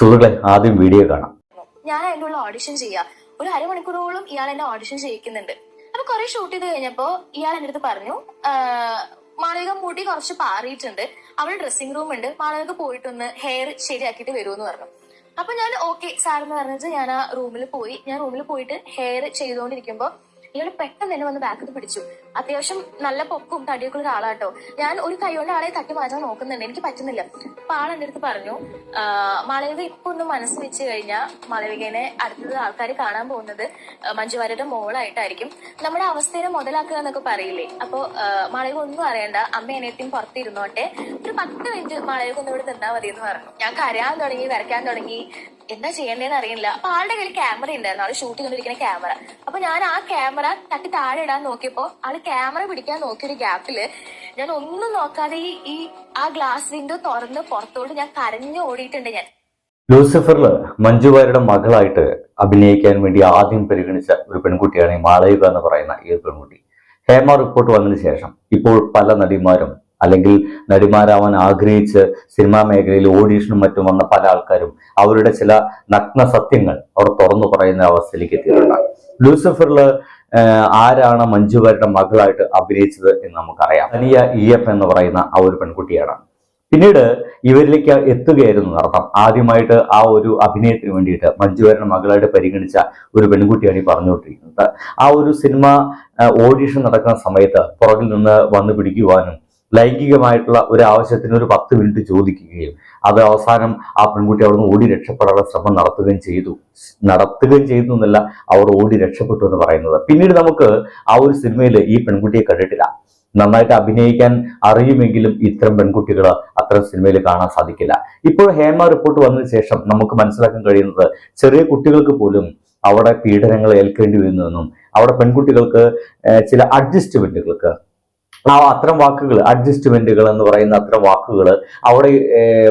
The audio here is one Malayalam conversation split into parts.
സുഹൃത്തുക്കളെ ആദ്യം വീഡിയോ കാണാം. ഞാൻ അതിന്റെ ഉള്ള ഓഡിഷൻ ചെയ്യാം. ഒരു അരമണിക്കൂറോളം ഇയാൾ എന്നെ ഓഡിഷൻ ചെയ്യിക്കുന്നുണ്ട്. അപ്പൊ കുറെ ഷൂട്ട് ചെയ്ത് കഴിഞ്ഞപ്പോ ഇയാൾ എന്റെ അടുത്ത് പറഞ്ഞു "ആഹ്, മാളവിക മുടി കുറച്ച് പാറിയിട്ടുണ്ട്. അവൾ ഡ്രസ്സിംഗ് റൂം ഉണ്ട്. മാളവിക പോയിട്ടൊന്ന് ഹെയർ ശരിയാക്കിയിട്ട് വരുമെന്ന് പറഞ്ഞു. അപ്പൊ ഞാൻ ഓക്കെ സാർ എന്ന് പറഞ്ഞിട്ട് ഞാൻ ആ റൂമിൽ പോയി. ഞാൻ റൂമിൽ പോയിട്ട് ഹെയർ ചെയ്തുകൊണ്ടിരിക്കുമ്പോ ഇയാൾ പെട്ടെന്ന് തന്നെ വന്ന് ബാക്കിൽ പിടിച്ചു. അത്യാവശ്യം നല്ല പൊക്കും തടിയൊക്കെ ഉള്ള ആളാട്ടോ. ഞാൻ ഒരു കൈ കൊണ്ട് ആളെ തട്ടി മാറ്റാൻ നോക്കുന്നുണ്ട്. എനിക്ക് പറ്റുന്നില്ല. അപ്പൊ ആൾ എന്റെ അടുത്ത് പറഞ്ഞു "ആ, മാളവിക ഇപ്പൊ ഒന്ന് മനസ്സ് വെച്ച് കഴിഞ്ഞാൽ മാളവികനെ അടുത്തത് ആൾക്കാർ കാണാൻ പോകുന്നത് മഞ്ജുവാരയുടെ മോളായിട്ടായിരിക്കും. നമ്മുടെ അവസ്ഥയെ മുതലാക്കുക എന്നൊക്കെ പറയില്ലേ? അപ്പൊ മാളവിക ഒന്നും അറിയണ്ട. അമ്മ എന്നെത്തിയും പുറത്തിരുന്നോട്ടെ. ഒരു പത്ത് മിനിറ്റ് മാളവിക ഒന്നും ഇവിടെ നിന്നാ മതി എന്ന് പറഞ്ഞു. ഞാൻ കരയാൻ തുടങ്ങി വരയ്ക്കാൻ തുടങ്ങി. എന്താ ചെയ്യേണ്ടതെന്ന് അറിയില്ല. അപ്പൊ ആളുടെ കയ്യിൽ ക്യാമറ ഉണ്ടായിരുന്നു ആൾ ഷൂട്ട് ചെയ്തോണ്ടിരിക്കുന്ന ക്യാമറ അപ്പൊ ഞാൻ ആ ക്യാമറ തട്ടി താഴെ ഇടാൻ നോക്കിയപ്പോ ആൾ ക്യാമറ പിടിക്കാൻ നോക്കിയൊരു ഗ്യാപ്പിൽ ഞാൻ ഒന്നും നോക്കാതെ ഈ ഈ ആ ഗ്ലാസ് വിൻഡോ തുറന്ന് പുറത്തോട്ട് ഞാൻ കരഞ്ഞു ഓടിയിട്ടുണ്ട് ഞാൻ. ലൂസിഫറിൽ മഞ്ജുവാരുടെ മകളായിട്ട് അഭിനയിക്കാൻ വേണ്ടി ആദ്യം പരിഗണിച്ച ഒരു പെൺകുട്ടിയാണ് ഈ മാളവിക എന്ന് പറയുന്ന ഈ പെൺകുട്ടി. ഹേമ റിപ്പോർട്ട് വന്നതിന് ശേഷം ഇപ്പോൾ പല നടിമാരും അല്ലെങ്കിൽ നടിമാരാവാൻ ആഗ്രഹിച്ച് സിനിമാ മേഖലയിൽ ഓഡീഷനും മറ്റും വന്ന പല ആൾക്കാരും അവരുടെ ചില നഗ്ന സത്യങ്ങൾ അവർ തുറന്നു പറയുന്ന അവസ്ഥയിലേക്ക് എത്തിയിട്ടുണ്ട്. ലൂസിഫറിൽ ആരാണ് മഞ്ജുവാരുടെ മകളായിട്ട് അഭിനയിച്ചത് എന്ന് നമുക്കറിയാം. തനിയ ഇ എഫ് എന്ന് പറയുന്ന ആ ഒരു പെൺകുട്ടിയാണ്. പിന്നീട് ഇവരിലേക്ക് എത്തുകയായിരുന്നു അർത്ഥം ആദ്യമായിട്ട് ആ ഒരു അഭിനയത്തിന് വേണ്ടിയിട്ട് മഞ്ജുവാരുടെ മകളായിട്ട് പരിഗണിച്ച ഒരു പെൺകുട്ടിയാണ് ഈ പറഞ്ഞുകൊണ്ടിരിക്കുന്നത്. ആ ഒരു സിനിമ ഓഡിഷൻ നടക്കുന്ന സമയത്ത് പുറകിൽ നിന്ന് വന്നു പിടിക്കുവാനും ലൈംഗികമായിട്ടുള്ള ഒരു ആവശ്യത്തിന് ഒരു പത്ത് മിനിറ്റ് ചോദിക്കുകയും അത് അവസാനം ആ പെൺകുട്ടി അവിടുന്ന് ഓടി രക്ഷപ്പെടാനുള്ള ശ്രമം നടത്തുകയും ചെയ്തു. നടത്തുകയും ചെയ്തു എന്നല്ല അവർ ഓടി രക്ഷപ്പെട്ടു എന്ന് പറയുന്നത്. പിന്നീട് നമുക്ക് ആ ഒരു സിനിമയിൽ ഈ പെൺകുട്ടിയെ കണ്ടിട്ടില്ല. നന്നായിട്ട് അഭിനയിക്കാൻ അറിയുമെങ്കിലും ഇത്തരം പെൺകുട്ടികൾ അത്തരം സിനിമയിൽ കാണാൻ സാധിക്കില്ല. ഇപ്പോൾ ഹേമ റിപ്പോർട്ട് വന്നതിന് ശേഷം നമുക്ക് മനസ്സിലാക്കാൻ കഴിയുന്നത് ചെറിയ കുട്ടികൾക്ക് പോലും അവിടെ പീഡനങ്ങൾ ഏൽക്കേണ്ടി വരുന്നുവെന്നും അവിടെ പെൺകുട്ടികൾക്ക് ചില അഡ്ജസ്റ്റ്മെന്റുകൾക്ക് ആ അത്തരം വാക്കുകൾ അഡ്ജസ്റ്റ്മെന്റുകൾ എന്ന് പറയുന്ന അത്തരം വാക്കുകൾ അവിടെ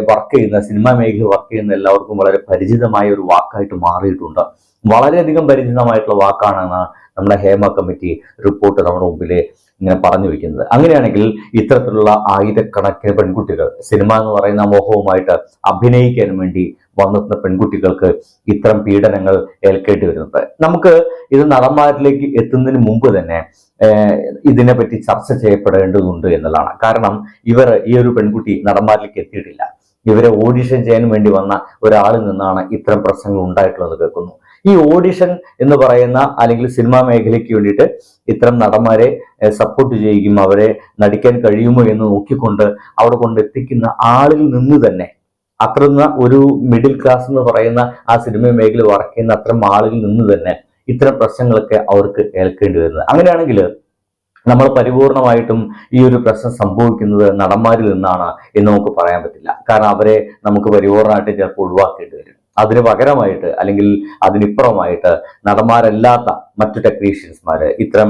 വർക്ക് ചെയ്യുന്ന സിനിമാ മേഖല വർക്ക് ചെയ്യുന്ന എല്ലാവർക്കും വളരെ പരിചിതമായ ഒരു വാക്കായിട്ട് മാറിയിട്ടുണ്ട്. വളരെയധികം പരിചിതമായിട്ടുള്ള വാക്കാണെന്ന് നമ്മുടെ ഹേമ കമ്മിറ്റി റിപ്പോർട്ട് നമ്മുടെ മുമ്പിൽ ഇങ്ങനെ പറഞ്ഞു വയ്ക്കുന്നത് അങ്ങനെയാണെങ്കിൽ ഇത്തരത്തിലുള്ള ആയിരക്കണക്കിന് പെൺകുട്ടികൾ സിനിമ എന്ന് പറയുന്ന മോഹവുമായിട്ട് അഭിനയിക്കാൻ വേണ്ടി വന്നെത്തുന്ന പെൺകുട്ടികൾക്ക് ഇത്തരം പീഡനങ്ങൾ ഏൽക്കേണ്ടി വരുന്നത്. നമുക്ക് ഇത് നടന്മാരിലേക്ക് എത്തുന്നതിന് മുമ്പ് തന്നെ ഇതിനെപ്പറ്റി ചർച്ച ചെയ്യപ്പെടേണ്ടതുണ്ട് എന്നുള്ളതാണ്. കാരണം ഇവർ ഈ ഒരു പെൺകുട്ടി നടന്മാരിലേക്ക് എത്തിയിട്ടില്ല. ഇവരെ ഓഡിഷൻ ചെയ്യാൻ വേണ്ടി വന്ന ഒരാളിൽ നിന്നാണ് ഇത്തരം പ്രശ്നങ്ങൾ ഉണ്ടായിട്ടുള്ളത് കേൾക്കുന്നു. ഈ ഓഡിഷൻ എന്ന് പറയുന്ന അല്ലെങ്കിൽ സിനിമാ മേഖലയ്ക്ക് വേണ്ടിയിട്ട് ഇത്തരം നടന്മാരെ സപ്പോർട്ട് ചെയ്യുകയും അവരെ നടിക്കാൻ കഴിയുമോ എന്ന് നോക്കിക്കൊണ്ട് അവിടെ കൊണ്ടെത്തിക്കുന്ന ആളിൽ നിന്ന് തന്നെ അത്രന്ന ഒരു മിഡിൽ ക്ലാസ് എന്ന് പറയുന്ന ആ സിനിമ മേഖല വർക്ക് ചെയ്യുന്ന അത്തരം ആളുകളിൽ നിന്ന് തന്നെ ഇത്തരം പ്രശ്നങ്ങളൊക്കെ അവർക്ക് ഏൽക്കേണ്ടി വരുന്നത്. അങ്ങനെയാണെങ്കിൽ നമ്മൾ പരിപൂർണമായിട്ടും ഈ ഒരു പ്രശ്നം സംഭവിക്കുന്നത് നടന്മാരിൽ നിന്നാണ് എന്ന് നമുക്ക് പറയാൻ പറ്റില്ല. കാരണം അവരെ നമുക്ക് പരിപൂർണമായിട്ട് ചിലപ്പോൾ ഒഴിവാക്കേണ്ടി വരും. അതിന് പകരമായിട്ട് അല്ലെങ്കിൽ അതിനിപ്പുറമായിട്ട് നടന്മാരല്ലാത്ത മറ്റു ടെക്നീഷ്യൻസ്മാർ ഇത്തരം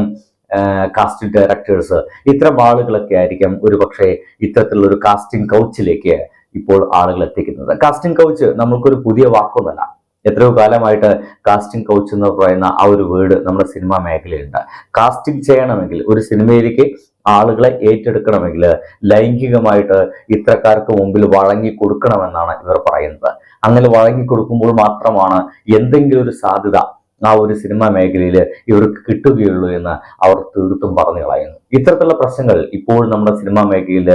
കാസ്റ്റിംഗ് ഡയറക്ടേഴ്സ് ഇത്തരം ആളുകളൊക്കെ ആയിരിക്കും ഒരു പക്ഷേ ഇത്തരത്തിലുള്ള ഒരു കാസ്റ്റിംഗ് കൗച്ചിലേക്ക് ഇപ്പോൾ ആളുകൾ എത്തിക്കുന്നത്. കാസ്റ്റിംഗ് കൗച്ച് നമ്മൾക്കൊരു പുതിയ വാക്കൊന്നല്ല. എത്രയോ കാലമായിട്ട് കാസ്റ്റിംഗ് കൗച്ച് എന്ന് പറയുന്ന ആ ഒരു വേർഡ് നമ്മുടെ സിനിമാ മേഖലയുണ്ട് കാസ്റ്റിംഗ് ചെയ്യണമെങ്കിൽ ഒരു സിനിമയിലേക്ക് ആളുകളെ ഏറ്റെടുക്കണമെങ്കിൽ ലൈംഗികമായിട്ട് ഇത്രക്കാർക്ക് മുമ്പിൽ വഴങ്ങി കൊടുക്കണമെന്നാണ് ഇവർ പറയുന്നത്. അങ്ങനെ വഴങ്ങി കൊടുക്കുമ്പോൾ മാത്രമാണ് എന്തെങ്കിലും ഒരു സാധ്യത ആ ഒരു സിനിമാ മേഖലയിൽ ഇവർക്ക് കിട്ടുകയുള്ളൂ എന്ന് അവർ തീർത്തും പറഞ്ഞു കളയുന്നു ഇത്തരത്തിലുള്ള പ്രശ്നങ്ങൾ ഇപ്പോൾ നമ്മുടെ സിനിമാ മേഖലയിൽ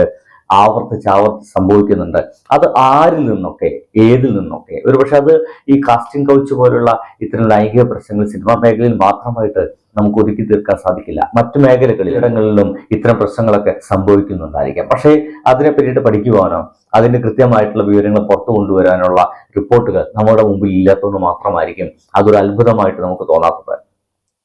ആവർത്തിച്ച് ആവർത്തിച്ച് സംഭവിക്കുന്നുണ്ട്. അത് ആരിൽ നിന്നൊക്കെ ഏതിൽ നിന്നൊക്കെ. ഒരുപക്ഷെ അത് ഈ കാസ്റ്റിംഗ് കൗച്ച് പോലുള്ള ഇത്തരം ലൈംഗിക പ്രശ്നങ്ങൾ സിനിമാ മേഖലയിൽ മാത്രമായിട്ട് നമുക്ക് ഒതുക്കി തീർക്കാൻ സാധിക്കില്ല. മറ്റു മേഖലകളിൽ ഇടങ്ങളിലും ഇത്തരം പ്രശ്നങ്ങളൊക്കെ സംഭവിക്കുന്നുണ്ടായിരിക്കാം. പക്ഷേ അതിനെ പറ്റിയിട്ട് പഠിക്കുവാനോ അതിന്റെ കൃത്യമായിട്ടുള്ള വിവരങ്ങൾ പുറത്തു കൊണ്ടുവരാനുള്ള റിപ്പോർട്ടുകൾ നമ്മുടെ മുമ്പിൽ ഇല്ലാത്തതെന്ന് മാത്രമായിരിക്കും അതൊരു അത്ഭുതമായിട്ട് നമുക്ക് തോന്നാത്തത്.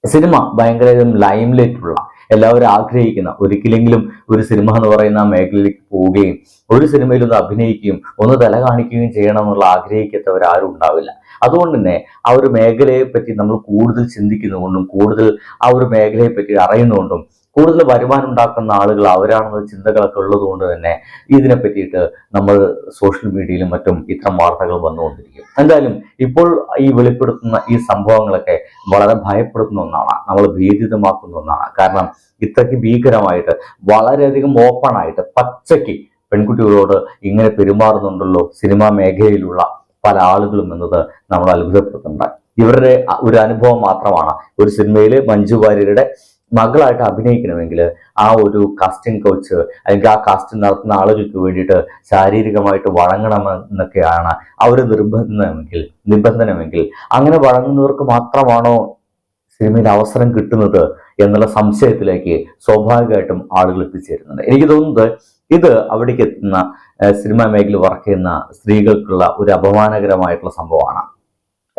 സിനിമ ഭയങ്കര ലൈംലൈറ്റുള്ള എല്ലാവരും ആഗ്രഹിക്കുന്ന ഒരിക്കലെങ്കിലും ഒരു സിനിമ എന്ന് പറയുന്ന മേഖലയിലേക്ക് പോവുകയും ഒരു സിനിമയിൽ ഒന്ന് അഭിനയിക്കുകയും ഒന്ന് തല കാണിക്കുകയും ചെയ്യണം എന്നുള്ള ആഗ്രഹിക്കാത്തവരാരും ഉണ്ടാവില്ല. അതുകൊണ്ട് തന്നെ ആ ഒരു മേഖലയെ പറ്റി നമ്മൾ കൂടുതൽ ചിന്തിക്കുന്നതുകൊണ്ടും കൂടുതൽ ആ ഒരു മേഖലയെ പറ്റി അറിയുന്നതുകൊണ്ടും കൂടുതൽ വരുമാനം ഉണ്ടാക്കുന്ന ആളുകൾ അവരാണെന്ന ചിന്തകളൊക്കെ ഉള്ളത് കൊണ്ട് തന്നെ ഇതിനെ പറ്റിയിട്ട് നമ്മൾ സോഷ്യൽ മീഡിയയിലും മറ്റും ഇത്തരം വാർത്തകൾ വന്നുകൊണ്ടിരിക്കും. എന്തായാലും ഇപ്പോൾ ഈ വെളിപ്പെടുത്തുന്ന ഈ സംഭവങ്ങളൊക്കെ വളരെ ഭയപ്പെടുത്തുന്ന ഒന്നാണ്. നമ്മൾ ഭീതിതമാക്കുന്ന ഒന്നാണ്. കാരണം ഇത്രയ്ക്ക് ഭീകരമായിട്ട് വളരെയധികം ഓപ്പൺ ആയിട്ട് പച്ചയ്ക്ക് പെൺകുട്ടികളോട് ഇങ്ങനെ പെരുമാറുന്നുണ്ടല്ലോ സിനിമാ മേഖലയിലുള്ള പല ആളുകളും എന്നത് നമ്മൾ അത്ഭുതപ്പെടുത്തുന്നുണ്ട്. ഇവരുടെ ഒരു അനുഭവം മാത്രമാണ്. ഒരു സിനിമയിൽ മഞ്ജു വാര്യരുടെ മകളായിട്ട് അഭിനയിക്കണമെങ്കിൽ ആ ഒരു കാസ്റ്റിംഗ് കോച്ച് അല്ലെങ്കിൽ ആ കാസ്റ്റിംഗ് നടത്തുന്ന ആളുകൾക്ക് വേണ്ടിയിട്ട് ശാരീരികമായിട്ട് വഴങ്ങണമെന്നൊക്കെയാണ് ആ ഒരു നിർബന്ധമെങ്കിൽ നിബന്ധനമെങ്കിൽ. അങ്ങനെ വഴങ്ങുന്നവർക്ക് മാത്രമാണോ സിനിമയിൽ അവസരം കിട്ടുന്നത് എന്നുള്ള സംശയത്തിലേക്ക് സ്വാഭാവികമായിട്ടും ആളുകൾ എത്തിച്ചേരുന്നുണ്ട്. എനിക്ക് തോന്നുന്നത് ഇത് അവിടേക്ക് എത്തുന്ന സിനിമാ മേഖല വർക്ക് ചെയ്യുന്ന സ്ത്രീകൾക്കുള്ള ഒരു അപമാനകരമായിട്ടുള്ള സംഭവമാണ്.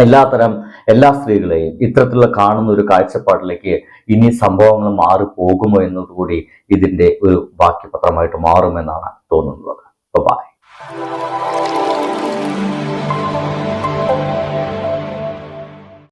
എല്ലാത്തരം എല്ലാ സ്ത്രീകളെയും ഇത്തരത്തിലുള്ള കാണുന്ന ഒരു കാഴ്ചപ്പാടിലേക്ക് ഇനി സംഭവങ്ങൾ മാറി പോകുമോ എന്നതുകൂടി ഇതിന്റെ ഒരു ബാക്കി പത്രമായിട്ട് മാറുമെന്നാണ് തോന്നുന്നത്. ബൈ